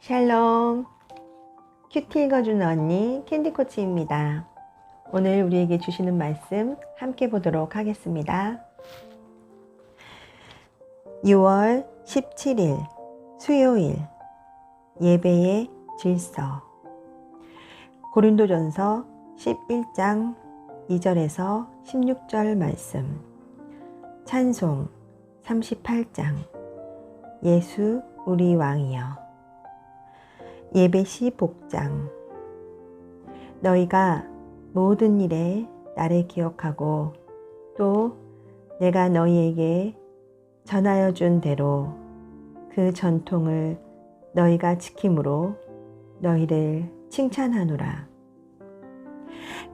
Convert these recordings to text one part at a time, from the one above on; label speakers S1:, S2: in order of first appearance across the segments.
S1: 샬롬. 큐티 읽어주는 언니 캔디코치입니다. 오늘 우리에게 주시는 말씀 함께 보도록 하겠습니다. 6월 17일 수요일 예배의 질서. 고린도전서 11장 2절에서 16절 말씀. 찬송 38장. 예수 우리 왕이여 예배시 복장 너희가 모든 일에 나를 기억하고 또 내가 너희에게 전하여 준 대로 그 전통을 너희가 지킴으로 너희를 칭찬하노라.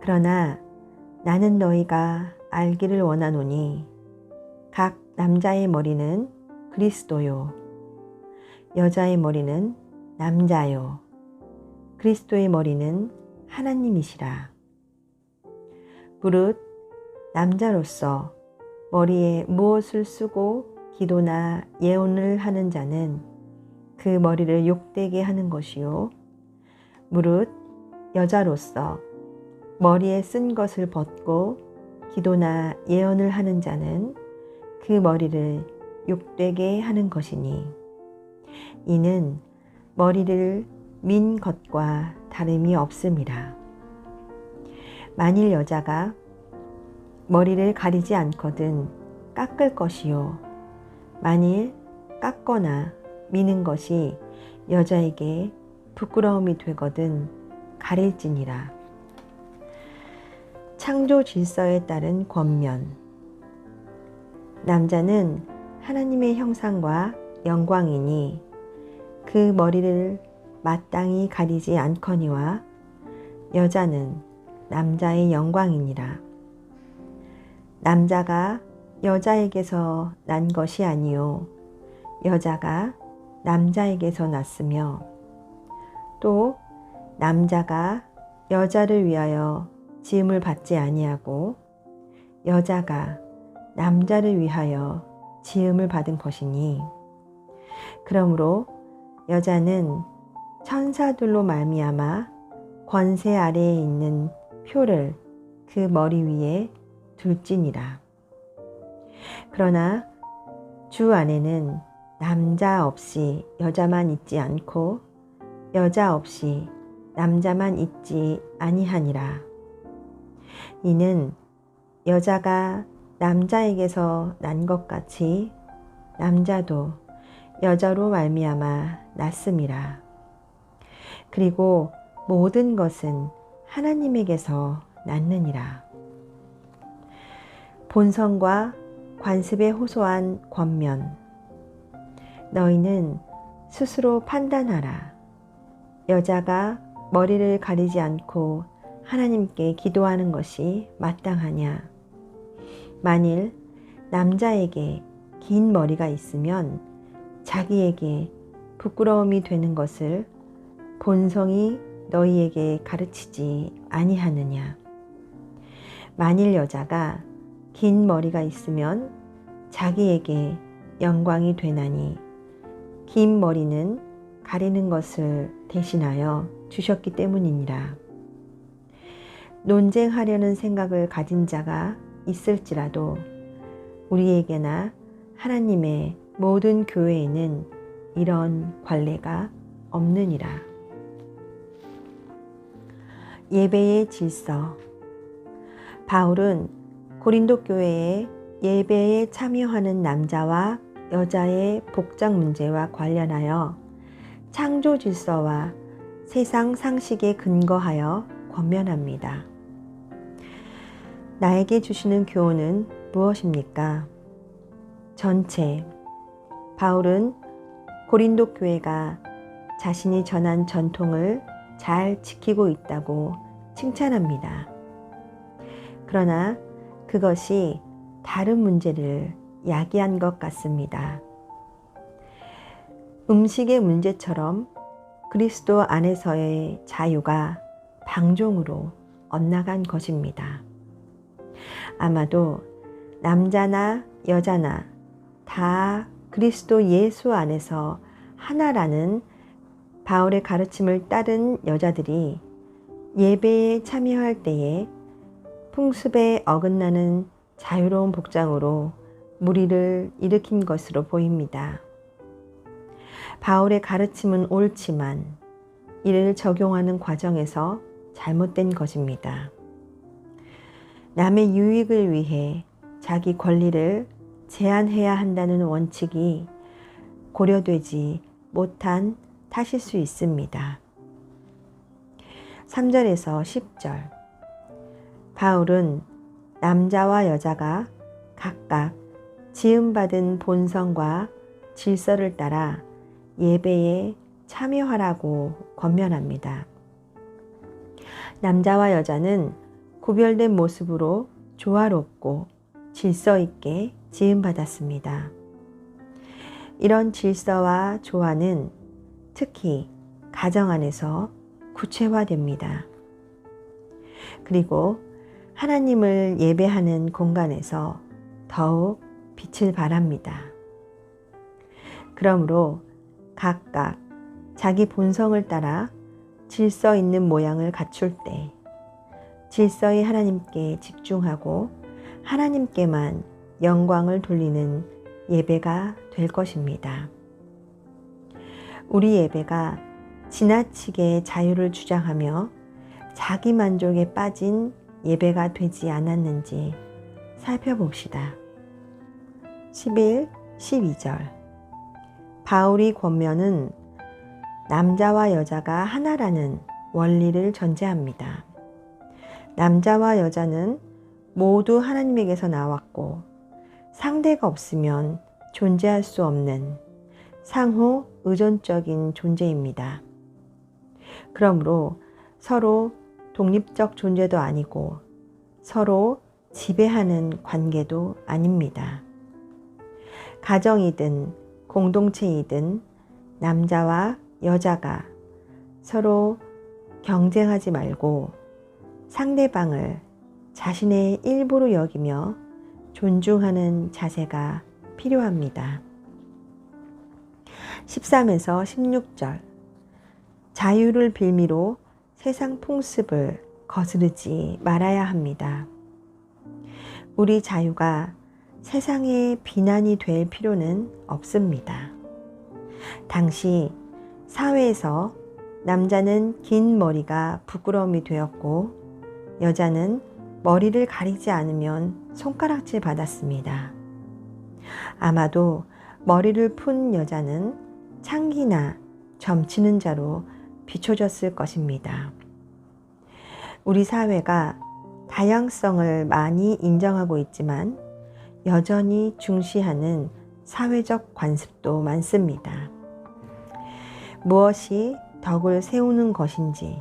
S1: 그러나 나는 너희가 알기를 원하노니 각 남자의 머리는 그리스도요 여자의 머리는 남자요. 그리스도의 머리는 하나님이시라. 무릇 남자로서 머리에 무엇을 쓰고 기도나 예언을 하는 자는 그 머리를 욕되게 하는 것이요. 무릇 여자로서 머리에 쓴 것을 벗고 기도나 예언을 하는 자는 그 머리를 욕되게 하는 것이니 이는 머리를 민 것과 다름이 없음이라. 만일 여자가 머리를 가리지 않거든 깎을 것이요. 만일 깎거나 미는 것이 여자에게 부끄러움이 되거든 가릴지니라. 창조 질서에 따른 권면. 남자는 하나님의 형상과 영광이니 그 머리를 마땅히 가리지 않거니와 여자는 남자의 영광이니라. 남자가 여자에게서 난 것이 아니요 여자가 남자에게서 났으며 또 남자가 여자를 위하여 지음을 받지 아니하고 여자가 남자를 위하여 지음을 받은 것이니 그러므로 여자는 천사들로 말미암아 권세 아래에 있는 표를 그 머리 위에 둘지니라. 그러나 주 안에는 남자 없이 여자만 있지 않고 여자 없이 남자만 있지 아니하니라. 이는 여자가 남자에게서 난 것 같이 남자도 여자로 말미암아 났음이라. 그리고 모든 것은 하나님에게서 났느니라. 본성과 관습에 호소한 권면. 너희는 스스로 판단하라. 여자가 머리를 가리지 않고 하나님께 기도하는 것이 마땅하냐. 만일 남자에게 긴 머리가 있으면 자기에게 부끄러움이 되는 것을 본성이 너희에게 가르치지 아니하느냐. 만일 여자가 긴 머리가 있으면 자기에게 영광이 되나니 긴 머리는 가리는 것을 대신하여 주셨기 때문이니라. 논쟁하려는 생각을 가진 자가 있을지라도 우리에게나 하나님의 모든 교회에는 이런 관례가 없느니라. 예배의 질서. 바울은 고린도 교회에 예배에 참여하는 남자와 여자의 복장 문제와 관련하여 창조 질서와 세상 상식에 근거하여 권면합니다. 나에게 주시는 교훈은 무엇입니까? 전체. 바울은 고린도 교회가 자신이 전한 전통을 잘 지키고 있다고 칭찬합니다. 그러나 그것이 다른 문제를 야기한 것 같습니다. 음식의 문제처럼 그리스도 안에서의 자유가 방종으로 엇나간 것입니다. 아마도 남자나 여자나 다 그리스도 예수 안에서 하나라는 바울의 가르침을 따른 여자들이 예배에 참여할 때에 풍습에 어긋나는 자유로운 복장으로 무리를 일으킨 것으로 보입니다. 바울의 가르침은 옳지만 이를 적용하는 과정에서 잘못된 것입니다. 남의 유익을 위해 자기 권리를 제한해야 한다는 원칙이 고려되지 못한 탓일 수 있습니다. 3절에서 10절 바울은 남자와 여자가 각각 지음받은 본성과 질서를 따라 예배에 참여하라고 권면합니다. 남자와 여자는 구별된 모습으로 조화롭고 질서 있게 지음받았습니다. 이런 질서와 조화는 특히 가정 안에서 구체화됩니다. 그리고 하나님을 예배하는 공간에서 더욱 빛을 발합니다. 그러므로 각각 자기 본성을 따라 질서 있는 모양을 갖출 때 질서의 하나님께 집중하고 하나님께만 영광을 돌리는 예배가 될 것입니다. 우리 예배가 지나치게 자유를 주장하며 자기 만족에 빠진 예배가 되지 않았는지 살펴봅시다. 11, 12절. 바울이 권면은 남자와 여자가 하나라는 원리를 전제합니다. 남자와 여자는 모두 하나님에게서 나왔고 상대가 없으면 존재할 수 없는 상호 의존적인 존재입니다. 그러므로 서로 독립적 존재도 아니고 서로 지배하는 관계도 아닙니다. 가정이든 공동체이든 남자와 여자가 서로 경쟁하지 말고 상대방을 자신의 일부로 여기며 존중하는 자세가 필요합니다. 13에서 16절 자유를 빌미로 세상 풍습을 거스르지 말아야 합니다. 우리 자유가 세상의 비난이 될 필요는 없습니다. 당시 사회에서 남자는 긴 머리가 부끄러움이 되었고 여자는 머리를 가리지 않으면 손가락질 받았습니다. 아마도 머리를 푼 여자는 창기나 점치는 자로 비춰졌을 것입니다. 우리 사회가 다양성을 많이 인정하고 있지만 여전히 중시하는 사회적 관습도 많습니다. 무엇이 덕을 세우는 것인지,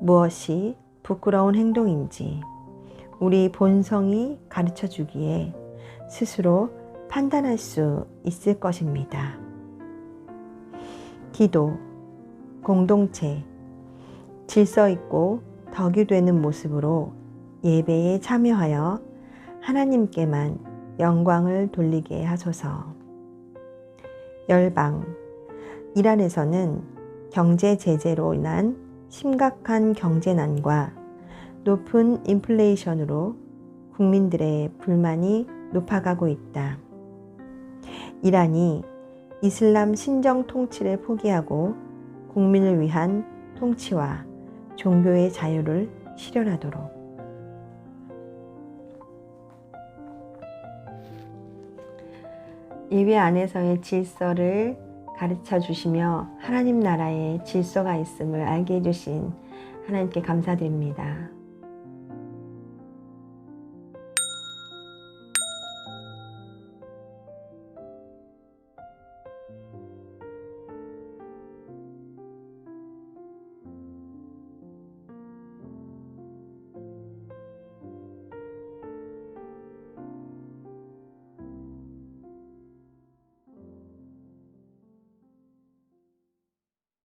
S1: 무엇이 부끄러운 행동인지, 우리 본성이 가르쳐 주기에 스스로 판단할 수 있을 것입니다. 기도, 공동체, 질서 있고 덕이 되는 모습으로 예배에 참여하여 하나님께만 영광을 돌리게 하소서. 열방, 이란에서는 경제 제재로 인한 심각한 경제난과 높은 인플레이션으로 국민들의 불만이 높아가고 있다. 이란이 이슬람 신정 통치를 포기하고 국민을 위한 통치와 종교의 자유를 실현하도록 예배 안에서의 질서를 가르쳐 주시며 하나님 나라의 질서가 있음을 알게 해주신 하나님께 감사드립니다. thank you